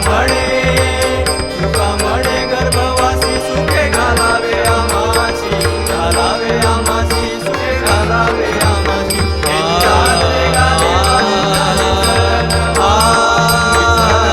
மழை